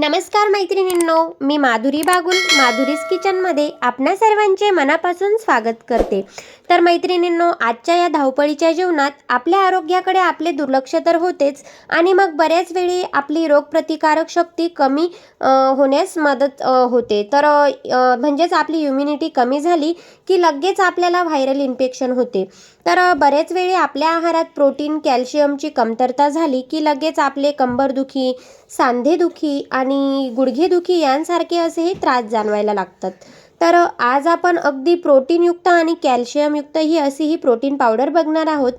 नमस्कार मैत्रिणींनो मी माधुरी बागुल माधुरीस किचनमध्ये आपणा सर्वांचे मनापासून स्वागत करते. तर मैत्रिणींनो आजच्या या धावपळीच्या जीवनात आपल्या आरोग्याकडे आपले दुर्लक्ष तर होतेच आणि मग बऱ्याच वेळी आपली रोगप्रतिकारक शक्ती कमी होण्यास मदत होते. तर म्हणजेच आपली इम्युनिटी कमी झाली की लगेच आपल्याला व्हायरल इन्फेक्शन होते. तर बरेच वेळी आपल्या आहारात प्रोटीन कॅल्शियमची कमतरता झाली की लगेच आपले कंबरदुखी सांधेदुखी आणि गुडघेदुखी यांसारखे असेही त्रास जाणवायला लागतात. तर आज आपण अगदी प्रोटीनयुक्त आणि कॅल्शियमयुक्त ही अशी ही प्रोटीन पावडर बघणार आहोत.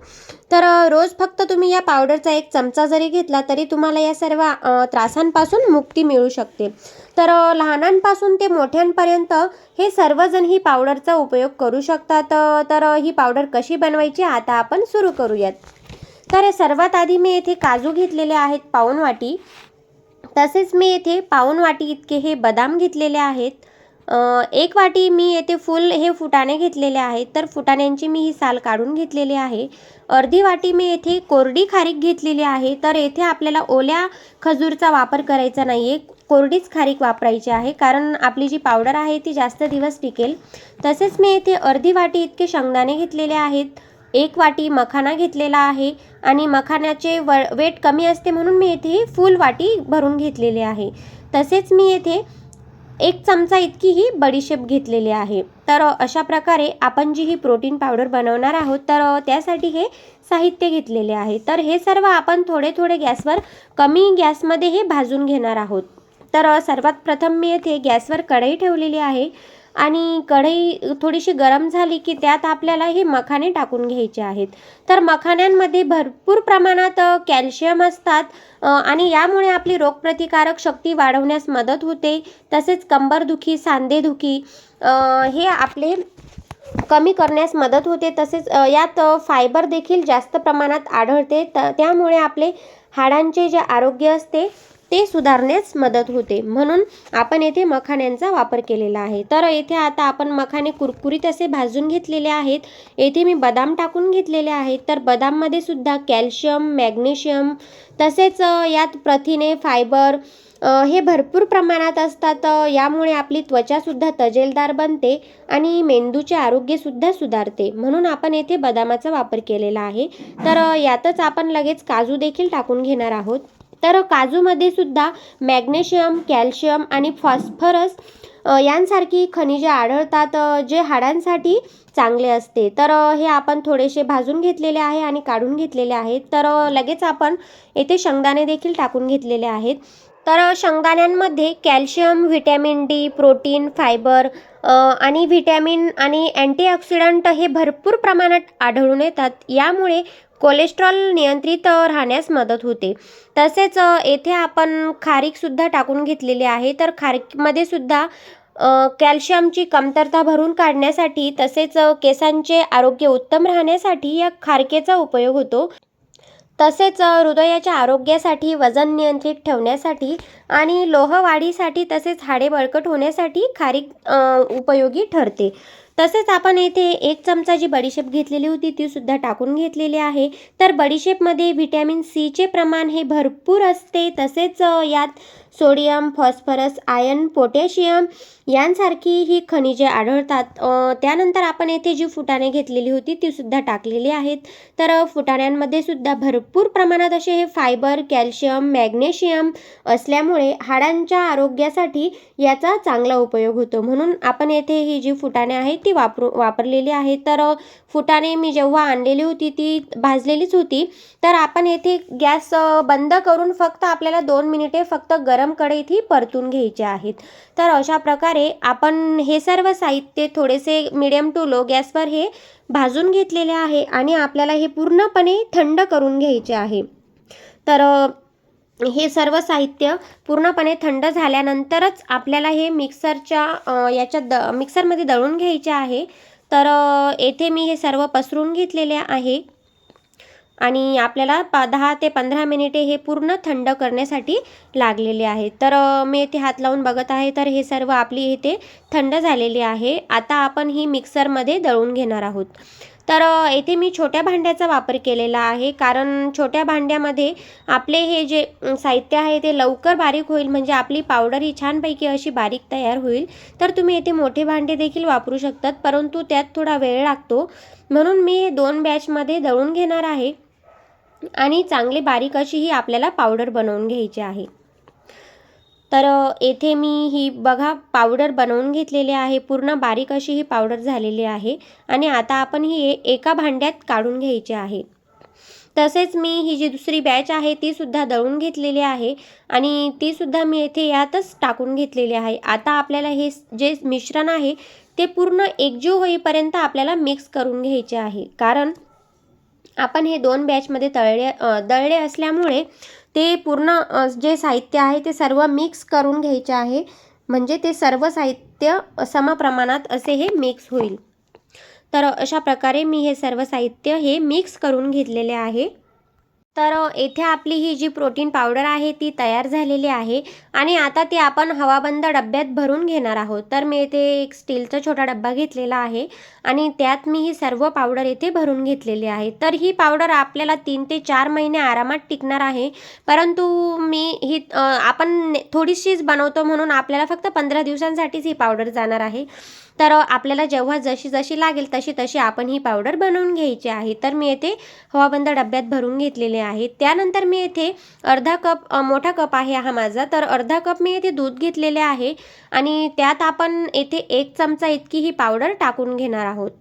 तर रोज फक्त तुम्ही या पावडरचा एक चमचा जरी घेतला तरी तुम्हाला या सर्व त्रासांपासून मुक्ती मिळू शकते. तर लहानांपासून ते मोठ्यांपर्यंत हे सर्वजण ही पावडरचा उपयोग करू शकतात. तर ही पावडर कशी बनवायची आता आपण सुरू करूयात. तर सर्वात आधी मी येथे काजू घेतलेले आहेत पाऊण वाटी तसेच मी येथे पाऊण वाटी इतके हे बदाम घेतलेले आहेत. एक वाटी मी येथे फुल हे फुटाणे घेतलेले आहेत. तर फुटाण्यांची मी ही साल काढून घेतलेली आहे. अर्धी वाटी मी येथे कोरडी खारीक घेतलेली आहे. तर येथे आपल्याला ओल्या खजूरचा वापर करायचा नाही आहे कोरडीच खारीक वापरायची आहे. कारण आपली जी पावडर आहे ती जास्त दिवस टिकेल. तसेच मी येथे अर्धी वाटी इतके शेंगदाणे घेतलेले आहेत. एक वाटी मखाना घेतलेला आहे. आणि मखाण्याचे व वेट कमी असते म्हणून मी येथे फुल वाटी भरून घेतलेले आहे. तसेच मी येथे एक चमचा इतकी ही बडीशेप घेतलेली आहे. तर अशा प्रकारे आपण जी ही प्रोटीन पावडर बनवणार आहोत तर त्यासाठी हे साहित्य घेतलेले आहे. तर हे सर्व आपण थोडे थोडे गॅसवर कमी गॅसमध्ये हे भाजून घेणार आहोत. तर सर्वात प्रथम मी येथे गॅसवर कढई ठेवलेली आहे. आणि कढई थोडीशी गरम झाली की त्यात आपल्याला हे मखाने टाकून घ्यायचे आहेत. तर मखाण्यांमध्ये भरपूर प्रमाणात कॅल्शियम असतात आणि यामुळे आपली रोगप्रतिकारक शक्ती वाढवण्यास मदत होते. तसेच कंबरदुखी सांधेदुखी हे आपले कमी करण्यास मदत होते. तसेच यात फायबर देखील जास्त प्रमाणात आढळते. त त्यामुळे आपले हाडांचे जे आरोग्य असते ते सुधारण्यास मदत होते. म्हणून आपण येथे मखाण्यांचा वापर केलेला आहे. तर येथे आता आपण मखाणे कुरकुरीत असे भाजून घेतलेले आहेत. येथे मी बदाम टाकून घेतलेले आहेत. तर बदाममध्ये सुद्धा कॅल्शियम मॅग्नेशियम तसेच यात प्रथिने फायबर हे भरपूर प्रमाणात असतात. यामुळे आपली त्वचासुद्धा तजेलदार बनते आणि मेंदूचे आरोग्यसुद्धा सुधारते. म्हणून आपण येथे बदामाचा वापर केलेला आहे. तर यातच आपण लगेच काजू देखील टाकून घेणार आहोत. तर काजूमध्ये सुद्धा मॅग्नेशियम कॅल्शियम आणि फॉस्फरस यांसारखी खनिजे आढळतात जे हाडांसाठी चांगले असते. तर हे आपण थोडेसे भाजून घेतलेले आहे आणि काढून घेतलेले आहेत. तर लगेच आपण येथे शेंगदाणे देखील टाकून घेतलेले आहेत. तर शेंगदाण्यांमध्ये calcium vitamin D protein fibre आणि व्हिटॅमिन आणि अँटीऑक्सिडंट हे भरपूर प्रमाणात आढळून येतात. यामुळे कोलेस्ट्रॉल नियंत्रित राहण्यास मदत होते. तसेच येथे आपण खारीकसुद्धा टाकून घेतलेली आहे. तर खारीकमध्ये सुद्धा कॅल्शियमची कमतरता भरून काढण्यासाठी तसेच केसांचे आरोग्य उत्तम राहण्यासाठी या खारकेचा उपयोग होतो. तसेच हृदयाच्या आरोग्यासाठी वजन नियंत्रित ठेवण्यासाठी आणि लोहवाढीसाठी तसेच हाडे बळकट होण्यासाठी खारीक उपयोगी ठरते. तसेच आपण येथे एक चमचा जी बडीशेप घेतलेली होती ती सुद्धा टाकून घेतलेली आहे. तर बडीशेपमध्ये व्हिटॅमिन सीचे प्रमाण हे भरपूर असते. तसेच यात सोडियम फॉस्फरस आयर्न पोटॅशियम यांसारखी ही खनिजे आढळतात. त्यानंतर आपण येथे जी फुटाणे घेतलेली होती ती सुद्धा टाकलेली आहेत. तर फुटाण्यांमध्ये सुद्धा भरपूर प्रमाणात असे हे फायबर कॅल्शियम मॅग्नेशियम असल्यामुळे हाडांच्या आरोग्यासाठी याचा चांगला उपयोग होतो. म्हणून आपण येथे ही जी फुटाणे आहेत ती वापरू वापरलेली आहे. तर फुटाने मी जेव्हा आणलेली होती ती भाजलेलीच होती. तर आपण येथे गॅस बंद करून फक्त आपल्याला दोन मिनिटे फक्त गरम कढईत ही परतून घ्यायचे आहेत. तर अशा प्रकारे आपण हे सर्व साहित्य थोडेसे मिडियम टू लो गॅसवर हे भाजून घेतलेले आहे आणि आपल्याला हे पूर्णपणे थंड करून घ्यायचे आहे. तर हे सर्व साहित्य पूर्णपणे थंड झाल्यानंतरच आपल्याला हे मिक्सरच्या याच्या याच्यात द मिक्सरमध्ये दळून घ्यायचे आहे. तर येथे मी हे सर्व पसरून घेतलेले आहे. आणि आपल्याला प दहा ते पंधरा मिनिटे हे पूर्ण थंड करण्यासाठी लागलेले आहे. तर मी येथे हात लावून बघत आहे. तर हे सर्व आपली इथे थंड झालेली आहे. आता आपण ही मिक्सरमध्ये दळून घेणार आहोत. तर येथे मी छोट्या भांड्याचा वापर केलेला आहे. कारण छोट्या भांड्यामध्ये आपले हे जे साहित्य आहे ते लवकर बारीक होईल. म्हणजे आपली पावडर ही छानपैकी अशी बारीक तयार होईल. तर तुम्ही येथे मोठे भांडे देखील वापरू शकतात. परंतु त्यात थोडा वेळ लागतो. म्हणून मी हे दोन बॅचमध्ये दळून घेणार आहे. आणि चांगली बारीक अशी ही आपल्याला पावडर बनवून घ्यायची आहे. तर येथे मी ही बघा पावडर बनवून घेतलेली आहे. पूर्ण बारीक अशी ही पावडर झालेली आहे. आणि आता आपण ही एका भांड्यात काढून घ्यायची आहे. तसेच मी ही जी दुसरी बॅच आहे ती सुद्धा दळून घेतलेली आहे. आणि ती सुद्धा मी येथे यातच टाकून घेतलेली आहे. आता आपल्याला हे जे मिश्रण आहे ते पूर्ण एकजीव होईपर्यंत आपल्याला मिक्स करून घ्यायचे आहे. कारण आपण हे दोन बॅचमध्ये तळले दळले असल्यामुळे ते पूर्ण जे साहित्य आहे ते सर्व मिक्स करून घ्यायचे आहे. म्हणजे ते सर्व साहित्य समप्रमाणात असे हे मिक्स होईल. तर अशा प्रकारे मी हे सर्व साहित्य हे मिक्स करून घेतलेले आहे. तर येथे आपली ही जी प्रोटीन पावडर आहे ती तयार झालेली आहे आणि आता ती आपण हवाबंद डब्यात भरून घेणार आहोत. तर मी येथे एक स्टीलचा छोटा डब्बा घेतलेला आहे आणि त्यात मी ही सर्व पावडर येथे भरून घेतलेली आहे. तर ही पावडर आपल्याला तीन ते चार महिने आरामात टिकणार आहे. परंतु मी ही आपण थोडीशीच बनवतो म्हणून आपल्याला फक्त पंधरा दिवसांसाठीच ही पावडर जाणार आहे. तर आपल्याला जेव्हा जशी जशी लागेल तशी तशी आपण ही पावडर बनवून घ्यायची आहे. तर मी येथे हवाबंद डब्यात भरून घेतलेले आहे. त्यानंतर मी येथे अर्धा कप मोठा कप आहे हा माझा. तर अर्धा कप मी येथे दूध घेतलेले आहे आणि त्यात आपण येथे एक चमचा इतकी ही पावडर टाकून घेणार आहोत.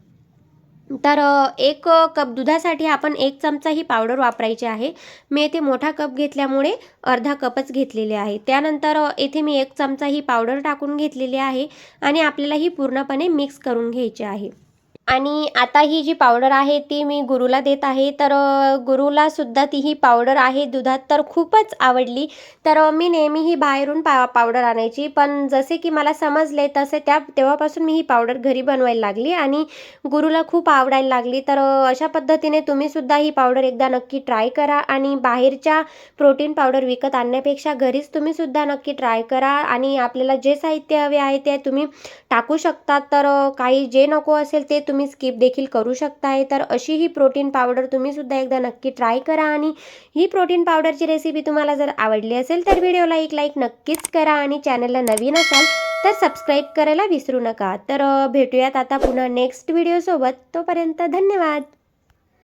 तर एक कप दुधासाठी आपण एक चमचा ही पावडर वापरायची आहे. मी येथे मोठा कप घेतल्यामुळे अर्धा कपच घेतलेले आहे. त्यानंतर येथे मी एक चमचा ही पावडर टाकून घेतलेली आहे आणि आपल्याला ही पूर्णपणे मिक्स करून घ्यायची आहे. आणि आता ही जी पावडर आहे ती मी गुरुला देत आहे. तर अ, गुरुला सुद्धा ती ही पावडर आहे दुधात तर खूपच आवडली. तर मी नेहमी ही बाहेरून पा पावडर आणायची. पण जसे की मला समजले तसे त्या तेव्हापासून मी ही पावडर घरी बनवायला लागली आणि गुरुला खूप आवडायला लागली. तर अशा पद्धतीने तुम्हीसुद्धा ही पावडर एकदा नक्की ट्राय करा आणि बाहेरच्या प्रोटीन पावडर विकत आणण्यापेक्षा घरीच तुम्हीसुद्धा नक्की ट्राय करा आणि आपल्याला जे साहित्य हवे आहे ते तुम्ही टाकू शकता. तर काही जे नको असेल ते तुम्ही तुम्ही स्किप देखील करू शकताय. तर अशी ही प्रोटीन पावडर तुम्ही सुद्धा एकदा नक्की ट्राय करा आणि ही प्रोटीन पावडरची रेसिपी तुम्हाला जर आवडली असेल तर व्हिडिओला एक लाईक नक्कीच करा आणि चॅनलला नवीन असाल तर सबस्क्राईब करायला विसरू नका. तर भेटूयात आता पुन्हा नेक्स्ट व्हिडिओसोबत तोपर्यंत धन्यवाद.